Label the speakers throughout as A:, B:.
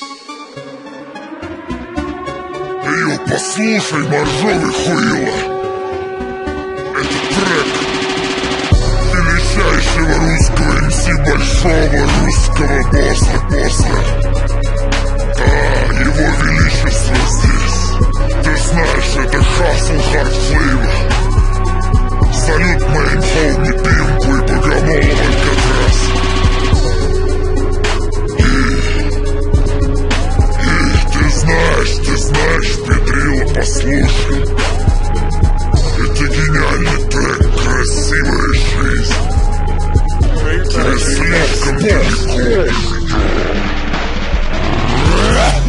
A: Ее послушай, моржовый хуила. Это трек величайшего русского МС большого русского босса, Послушай Это гениальный трек, красивая жизнь Тебе слишком далеко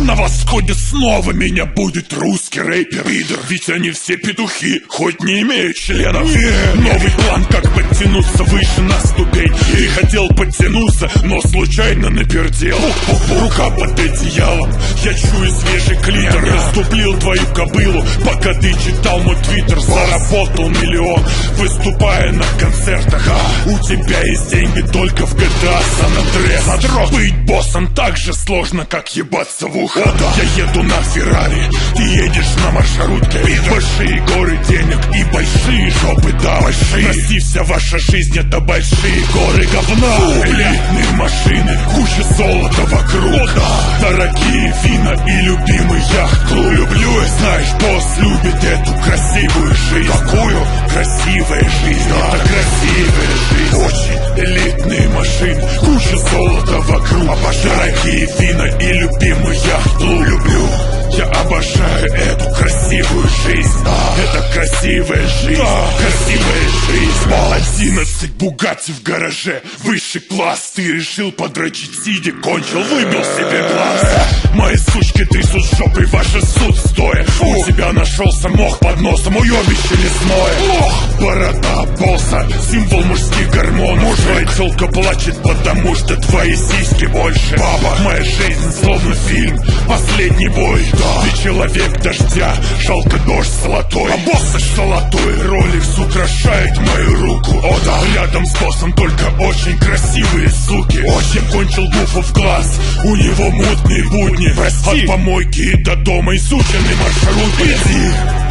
B: На восходе снова меня будет русский рэпер. Пидор, ведь они все петухи, хоть не имеют членов Новый план, как подтянуться выше на ступень Ты хотел подтянуться, но случайно напердел. Рука под одеялом, я чую свежий клитор. Раступлил твою кобылу, пока ты читал мой твиттер. Заработал миллион, выступая на концертах. У тебя есть деньги только в GTA San Andreas Быть боссом так же сложно, как ебаться в ухо. Я еду на Феррари, ты едешь на маршрутке. Большие горы и жопы, да Большие Прости, вся ваша жизнь это большие горы говна. Элитные машины, куча золота вокруг. Дорогие вина и любимый яхт-клуб Люблю, знаешь, босс любит эту красивую жизнь. Какую? Красивая жизнь, это красивая жизнь. Очень элитные машины, куча золота вокруг. Дорогие вина и любимый яхт-клуб Люблю, я обожаю эту красивую жизнь красивая жизнь, красивая жизнь. 11 Бугатти в гараже, высший класс. Ты решил подрочить сидя, кончил, выбил себе глаз. Мои сучки трясут жопой, ваши суд стоя У тебя нашелся мох под носом, уебище лесное. Лох, борода босса, символ мужских гормонов. Твоя телка плачет, потому что твои сиськи больше. Баба, моя жизнь словно фильм, последний бой человек дождя, жалко дождь золотой. А босса золотой, роликс украшает мою руку. О да, рядом с боссом только очень красивые суки. Очень кончил гуфу в глаз, у него мутные будни. Прости. От помойки до дома изученный маршрут. Иди,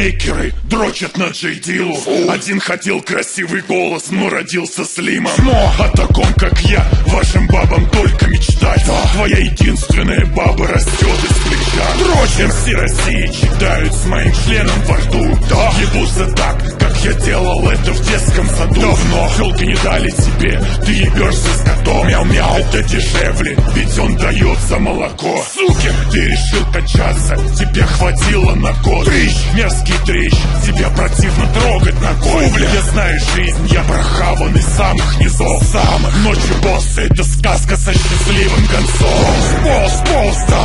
B: битмейкеры дрочат на Джейдилу. Один хотел красивый голос, но родился слимом. О таком, как я, вашим бабам только мечтать. Твоя единственная баба растет из плеча. Дрочим все России читают с моим членом во рту. Ебутся так, я делал это в детском саду Давно Телки не дали тебе, ты ебешься с котом Мяу-мяу, это дешевле, ведь он дает за молоко. Суки, ты решил качаться, тебе хватило на год Трищ, мерзкий трещ, тебя противно трогать ногой Фу, я знаю жизнь, я прохаван из самых низов. Самых! Ночью босса, это сказка со счастливым концом. Полз, полз, да